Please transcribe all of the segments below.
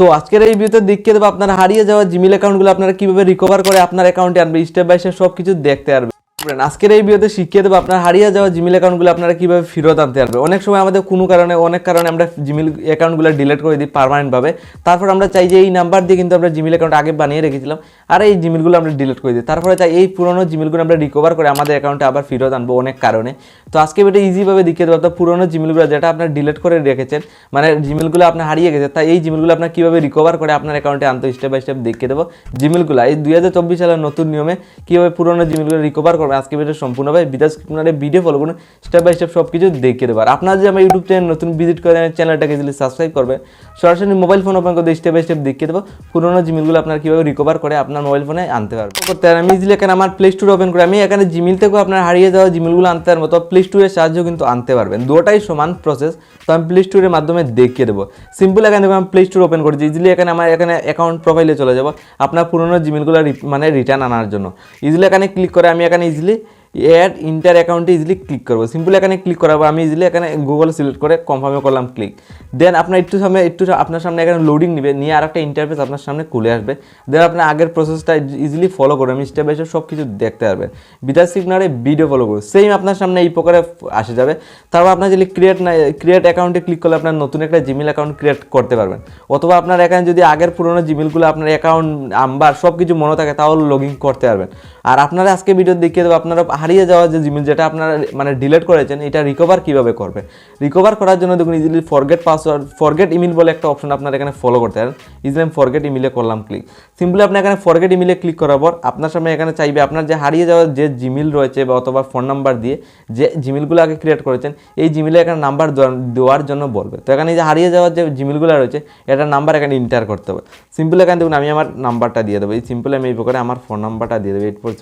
So আজকের এই ভিডিওতে দেখিয়ে দেবো আপনার হারিয়ে যাওয়া জিমেল অ্যাকাউন্টগুলো আপনারা কীভাবে রিকভার করে আপনার অ্যাকাউন্টে আনবে স্টেপ বাই স্টেপ সব কিছু দেখতে পারবেন। আজকের এই ভিডিওতে শিখিয়ে দেবো আপনার হারিয়ে যাওয়া জিমেল অ্যাকাউন্টগুলো আপনারা কীভাবে ফেরত আনতে পারবে। অনেক সময় আমাদের কোনো কারণে, অনেক কারণে আমরা জিমেল অ্যাকাউন্টগুলো ডিলিট করে দিই পারমানেন্টভাবে তারপর আমরা চাই যে এই নাম্বার দিয়ে কিন্তু আমরা জিমেল অ্যাকাউন্ট আগে বানিয়ে রেখেছিলাম, আর এই জিমেলগুলো আমরা ডিলিট করে দিই। তারপরে চাই এই পুরোনো জিমেলগুলো আমরা রিকভার করে আমাদের অ্যাকাউন্টে আবার ফেরত আনব অনেক কারণে। তো আজকে ভিডিও ইজিভাবে দেখিয়ে দেবো অর্থাৎ পুরোনো জিমেলগুলো যেটা আপনার ডিলিট করে রেখেছেন মানে জিমেলগুলো আপনার হারিয়ে গেছে তাই এই জিমেলগুলো আপনার কীভাবে রিকভার করে আপনার অ্যাকাউন্টে আনতে স্টেপ বাই স্টেপ দেখিয়ে দেবো। জিমেলগুলো এই দুই হাজার চব্বিশ সালের নতুন নিয়মে কীভাবে পুরোনো জিমেলগুলো রিকভার আজকে ভিডিও সম্পূর্ণভাবে বিদাস আপনারা ভিডিও ফলো করুন স্টেপ বাই স্টেপ সব কিছু দেখিয়ে দেবো। আর আপনারা যে আমার ইউটিউব চ্যানেল নতুন ভিজিট করে চ্যানেলটাকে যদি সাবস্ক্রাইব করবে সরাসরি মোবাইল ফোন ওপেন করে স্টেপ বাই স্টেপ দেখিয়ে দেবো, পুরোনো জিমেলগুলো আপনার কীভাবে রিকভার করে আপনার মোবাইল ফোনে আনতে পারবে করতে পারেন আমি ইজিলি এখানে আমার প্লে স্টোর ওপেন করে, আমি এখানে জিমেল থেকেও আপনার হারিয়ে যাওয়া জিমেলগুলো আনতে পারব, তো প্লে স্টোরের সাহায্য কিন্তু আনতে পারবেন। দুটাই সমান প্রসেস তো আমি প্লে স্টোরের মাধ্যমে দেখিয়ে দেবো। সিম্পল এখানে দেখুন, আমি প্লে স্টোর ওপেন করেছি। ইজিলি এখানে আমার, এখানে অ্যাকাউন্ট প্রোফাইলে চলে যাব, আপনার পুরোনো জিমেলগুলো মানে রিটার্ন আনার জন্য। ইজিলি এখানে ক্লিক করে, আমি এখানে ilgili অ্যাড ইন্টার অ্যাকাউন্টে ইজিলি ক্লিক করব। সিম্পল এখানে ক্লিক করাবো। আমি ইজিলি এখানে গুগল সিলেক্ট করে কনফার্মে করলাম ক্লিক দেন আপনার একটু সামনে একটু আপনার সামনে এখানে লোডিং নেবে। নিয়ে আর একটা ইন্টারফেস আপনার সামনে খুলে আসবে। দেন আপনার আগের প্রসেসটা ইজিলি ফলো করবেন স্টেপ বাই স্টেপ সব কিছু দেখতে পারবেন বিদার সিগনারে ভিডিও ফলো করুন সেম আপনার সামনে এই প্রকারে আসে যাবে। তারপর আপনার যদি ক্রিয়েট না ক্রিয়েট অ্যাকাউন্টে ক্লিক করলে আপনার নতুন একটা জিমেল অ্যাকাউন্ট ক্রিয়েট করতে পারবেন। অথবা আপনার এখানে যদি আগের পুরোনো জিমেলগুলো আপনার অ্যাকাউন্ট নাম্বার সব কিছু মনে থাকে তাহলে লগ ইন করতে পারবেন। আর আপনারা আজকে ভিডিও দেখিয়ে দেবো। আপনারা হারিয়ে যাওয়া যে জিমেল যেটা আপনারা মানে ডিলিট করেছেন, এটা রিকভার কীভাবে করবে? রিকভার করার জন্য দেখুন easily forget password forget email বলে একটা অপশন আপনার এখানে ফলো করতে পারেন। ইজিলি আমি ফরগেট ইমেলে করলাম ক্লিক সিম্পলি আপনি এখানে ফরগেট ইমেলে ক্লিক করার পর আপনার সামনে এখানে চাইবে আপনার যে হারিয়ে যাওয়া যে জিমেল রয়েছে বা অথবা ফোন নাম্বার দিয়ে যে জিমেলগুলো আগে ক্রিয়েট করেছেন, এই জিমেলে এখানে নাম্বার দেওয়ার জন্য বলবে। তো এখানে যে হারিয়ে যাওয়ার যে জিমেলগুলো রয়েছে, এটার নাম্বার এখানে ইন্টার করতে হবে। সিম্পল এখানে দেখুন আমি আমার নাম্বারটা দিয়ে দেবো। এই সিম্পল আমি এই প্রকারে আমার ফোন নাম্বারটা দিয়ে দেবো। এইট ফোর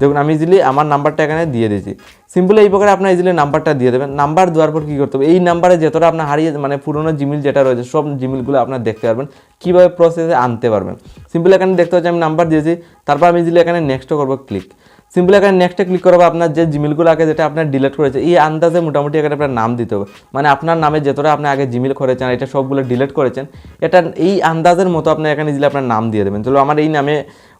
দেখুন, আমি ইজিলি আমার নাম্বারটা এখানে দিয়ে দিয়েছি। সিম্পলি এই প্রকারে আপনার ইজিলি নাম্বারটা দিয়ে দেবেন। নাম্বার দেওয়ার পর কী করতে হবে? এই নাম্বারে যতটা আপনার হারিয়ে মানে পুরোনো জিমিল যেটা রয়েছে, সব জিমিলগুলো আপনার দেখতে পারবেন। কীভাবে প্রসেসে আনতে পারবেন? সিম্পলি এখানে দেখতে হচ্ছে আমি নাম্বার দিয়েছি। তারপর আমি ইজিলি এখানে নেক্সটও করব ক্লিক সিম্পলি এখানে নেক্সটে ক্লিক করব আপনার যে জিমেলগুলো আগে যেটা আপনার ডিলিট করেছে, এই আন্দাজে মোটামুটি এখানে আপনার নাম দিতে হবে। মানে আপনার নামে যতটা আপনি আগে জিমেল করেছেন, এটা সবগুলো ডিলিট করেছেন, এটা এই আন্দাজের মতো আপনি এখানে দিলে আপনার নাম দিয়ে দেবেন। চলো আমার এই নামে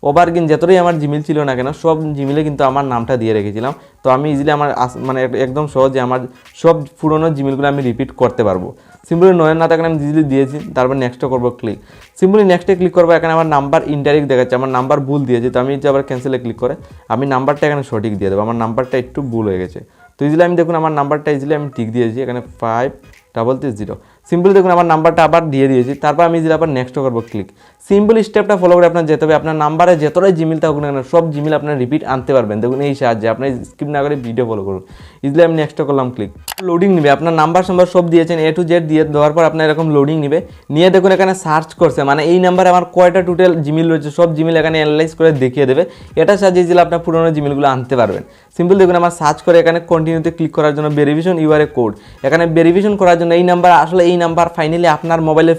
ওভার কিন যতটাই আমার জিমেল ছিল না কেন, সব জিমেলে কিন্তু আমার নামটা দিয়ে রেখেছিলাম। তো আমি ইজিলি আমার মানে একদম সহজে আমার সব পুরোনো জিমেলগুলো আমি রিপিট করতে পারব। সিম্পলি নয়ের না এখানে আমি ইজিলি দিয়েছি, তারপর নেক্সটে করব ক্লিক সিম্পলি নেক্সটে ক্লিক করব এখানে আমার নাম্বার ইনডাইরেক্ট দেখাচ্ছে, আমার নাম্বার ভুল দিয়েছে, তো আমি যে আবার ক্যান্সেলে ক্লিক করে, আমি নাম্বারটা এখানে সঠিক দিয়ে দেবো, আমার নাম্বারটা একটু ভুল হয়ে গেছে। তো ইজিলি আমি দেখুন, আমার নাম্বারটা ইজিলি আমি ঠিক দিয়েছি, এখানে five double three zero simply দেখুন, আমার নাম্বারটা আবার দিয়ে দিয়েছি। তারপর আমি যদি আবার নেক্সট করব ক্লিক সিম্পল স্টেপটা ফলো করে আপনার যেতে হবে। আপনার নাম্বারে যতটাই জিমেল থাকুক না কেন, সব জিমেল আপনার রিপিট আনতে পারবেন। দেখুন, এই সাহায্যে আপনি স্কিপ না করে ভিডিও ফলো করুন। ইজিলি আমি নেক্সট করলাম ক্লিক লোডিং নেবে। আপনার নাম্বার সাম্বার সব দিয়েছেন এ টু জেড দিয়ে দেওয়ার পর আপনার এরকম লোডিং নেবে। নিয়ে দেখুন, এখানে সার্চ করছে। মানে এই নাম্বারে আমার কয়টা টোটাল জিমেল রয়েছে, সব জিমেল এখানে অ্যানালাইজ করে দেখিয়ে দেবে। এটা সাহায্যে দিলে আপনার পুরোনো জিমেলগুলো আনতে পারবেন। সিম্পল দেখুন, আমার সার্চ করে এখানে কন্টিনিউতে ক্লিক করার জন্য ভেরিফিকেশন ইউআরএ কোড এখানে ভেরিফিকেশন করার জন্য এই নাম্বার আসলে এই নাম্বার ফাইনালি আপনার মোবাইলে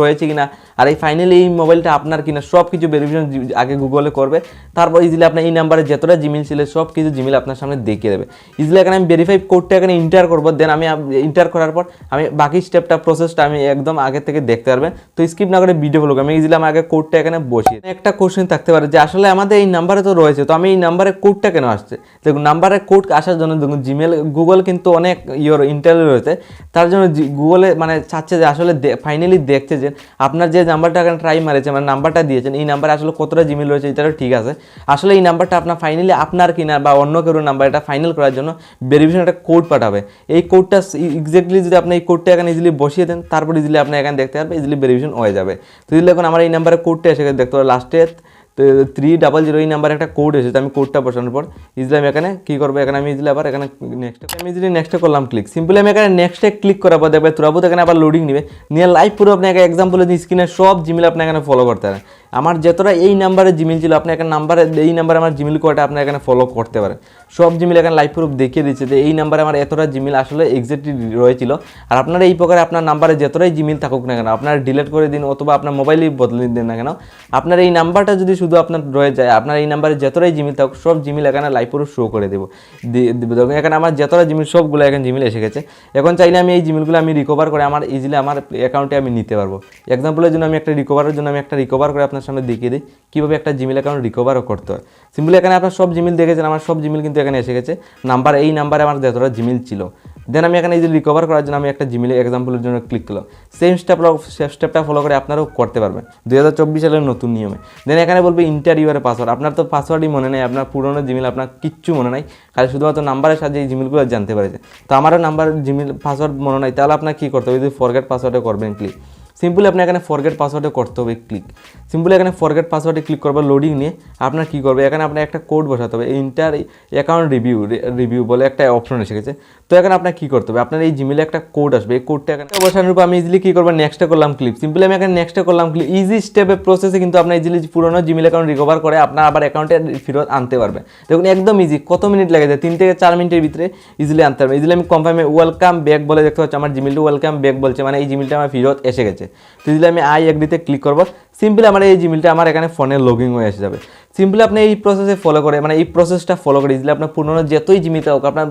রয়েছে কিনা, আর এই ফাইনালি এই মোবাইলটা আপনার কিনা সব কিছু ভেরিফিকেশন আগে গুগলে করবে। তারপর ইজিলি আপনার এই নাম্বারে যতটা জিমেল ছিল সব কিছু জিমেল আপনার সামনে দেখিয়ে দেবে। ইজিলি এখানে আমি ভেরিফাই কোডটা এখানে ইন্টার করব দেন আমি ইন্টার করার পর আমি বাকি স্টেপটা প্রসেসটা আমি একদম আগে থেকে দেখতে পারবেন। তো স্কিপ না করে ভিডিও ফলো আমি ইজিলি আমার আগে কোডটা এখানে বসিয়ে একটা কোশ্চেন থাকতে পারে যে, আসলে আমাদের এই নাম্বারে তো রয়েছে, তো আমি এই নাম্বারে কোডটা কেন আসছে? দেখুন নাম্বারে কোড আসার জন্য দেখুন জিমেল গুগল কিন্তু অনেক ইয়োর ইন্টারভিউ রয়েছে। তার জন্য গুগলে মানে চাচ্ছে যে আসলে ফাইনালি দেখছে যে আপনার যে নাম্বারটা এখানে ট্রাই মারেছে মানে নাম্বারটা দিয়েছেন, এই নাম্বারে আসলে কতটা জিমেল রয়েছে এটাও ঠিক আছে। আসলে এই নাম্বারটা আপনার ফাইনালি আপনার কিনা বা অন্য কারোর নাম্বার এটা ফাইনাল করার জন্য ভেরিফিকেশন একটা কোড পাঠাবে। এই কোডটা এক্স্যাক্টলি যদি আপনি এই কোডটা এখানে ইজিলি বসিয়ে দেন, তারপর ইজিলি আপনি এখানে দেখতে পারবেন ইজিলি ভেরিফিকেশন হয়ে যাবে। তো ইজিলি এখন আমার এই নাম্বারে কোডটা এসে দেখতে পাবো লাস্টে থ্রি ডাবল জিরো এই নাম্বার একটা কোড এসেছে, আমি কোডটা বসানোর পর ইজলাম এখানে কি করব? এখানে আমি ইজলে আবার এখানে নেক্সট আমি যদি নেক্সটে করলাম ক্লিক সিম্পলি আমি এখানে নেক্সটে ক্লিক করার পর দেখবে তুরাবুত এখানে আবার লোডিং নেবে, নিয়ে লাইভ পুরো আপনাকে এক্সাম্পল দিই স্ক্রিনে সব জিমেল আপনি এখানে ফলো করতে পারেন আমার যতটা এই নাম্বারে জিমেল ছিল, আপনি এখানে নাম্বারে, এই নাম্বারে আমার জিমেল কোডটা আপনি এখানে ফলো করতে পারেন। সব জিমেল এখানে লাইভ প্রুফ দেখিয়ে দিচ্ছে যে এই নাম্বারে আমার এতটা জিমেল আসলে এক্সাক্টলি রয়েছিল। আর আপনার এই প্রকারে আপনার নাম্বারে যতটাই জিমেল থাকুক না কেন, আপনার ডিলিট করে দিন অথবা আপনার মোবাইলেই বদলে দিন না কেন, আপনার এই নাম্বারটা যদি শুধু আপনার রয়ে যায়, আপনার এই নাম্বারে যতটাই জিমেল থাকুক, সব জিমেল এখানে লাইভ প্রুফ শো করে দেবো। এখানে আমার যতটা জিমেল সবগুলো এখানে জিমেল এসে গেছে। এখন চাইলে আমি এই জিমেলগুলো আমি রিকভার করে আমার ইজিলি আমার অ্যাকাউন্টে আমি নিতে পারব। এক্সাম্পলের জন্য আমি একটা রিকভারের জন্য আমি একটা রিকভার করে আপনার সামনে দেখিয়ে দিই, কীভাবে একটা জিমেল অ্যাকাউন্ট রিকভারও করতে হয়। সিম্পলি এখানে আপনার সব জিমেল দেখেছেন, আমার সব জিমেল কিন্তু এখানে এসে গেছে। নাম্বার এই নাম্বারে আমার যতটা জিমেল ছিল। দেন আমি এখানে এই যে রিকভার করার জন্য আমি একটা জিমেল এক্সাম্পলের জন্য ক্লিক করলাম। সেম স্টেপ স্টেপটা ফলো করে আপনারাও করতে পারবেন। দু হাজার চব্বিশ সালের নতুন নিয়মে। দেন এখানে বলবে ইন্টারভিউয়ারের পাসওয়ার্ড আপনার তো পাসওয়ার্ডই মনে নেই, আপনার পুরনো জিমেল আপনার কিচ্ছু মনে নাই। খালি শুধুমাত্র নাম্বারের সাহায্যে এই জিমেলগুলো জানতে পেরেছে। তো আমারও নাম্বার জিমেল পাসওয়ার্ড মনে নাই, তাহলে আপনার কী করতে হবে? যদি ফরগেট পাসওয়ার্ডে করবেন ক্লিক সিম্পলি আপনি এখানে ফরগেট পাসওয়ার্ডে করতে হবে ক্লিক সিম্পলি এখানে ফরগেট পাসওয়ার্ডে ক্লিক করবার লোডিং নিয়ে আপনার কী করবে? এখানে আপনার একটা কোড বসাতে হবে ইন্টার অ্যাকাউন্ট রিভিউ রিভিউ বলে একটা অপশন এসে গেছে। তো এখানে আপনার কী করতে হবে? আপনার এই জিমেলে একটা কোড আসবে, এই কোডটা এখানে বসানোর উপর আমি ইজিলি কী করব? নেক্সটে করলাম ক্লিক সিম্পলি আমি এখানে নেক্সটে করলাম ক্লিক ইজি স্টেপে প্রসেসে কিন্তু আপনার ইজিলি পুরোনো জিমেল অ্যাকাউন্ট রিকভার করে আপনার আবার অ্যাকাউন্টে ফেরত আনতে পারবেন। দেখুন, একদম ইজি কত মিনিট লাগে যায়? তিন থেকে চার মিনিটের ভিতরে ইজিলি আনতে পারবে ইজিলি আমি কনফার্মে ওয়েলকাম ব্যাক বলে দেখতে পাচ্ছি, আমার জিমেলটা ওয়েলকাম ব্যাক বলছে মানে এই জিমেলটা আমার ফেরত এসে গেছে। তো ইজিলি আমি আই এগ্রিতে ক্লিক করব সিম্পলি আমার এই জিমেলটা আমার এখানে ফোনে লগিং হয়ে এসে যাবে। সিম্পলি আপনি এই প্রসেসে ফলো করে মানে এই প্রসেসটা ফলো করে ইজিলি আপনার পুরোনো যতই জিমেল হোক আপনার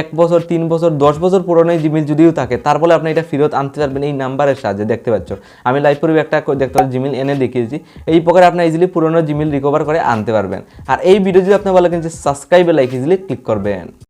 এক বছর, তিন বছর, দশ বছর পুরনো জিমিল যদিও থাকে তারপরে আপনি এটা ফেরত আনতে পারবেন এই নাম্বারের সাহায্যে, দেখতে পাচ্ছ। আমি লাইভ পরিবে একটা দেখতে পাচ্ছি জিমেল এনে দেখিয়েছি। এই প্রকারে আপনি ইজিলি পুরনো জিমিল রিকভার করে আনতে পারবেন। আর এই ভিডিও যদি আপনি বলে কিন্তু সাবস্ক্রাইবে লাইক ইজিলি ক্লিক করবেন।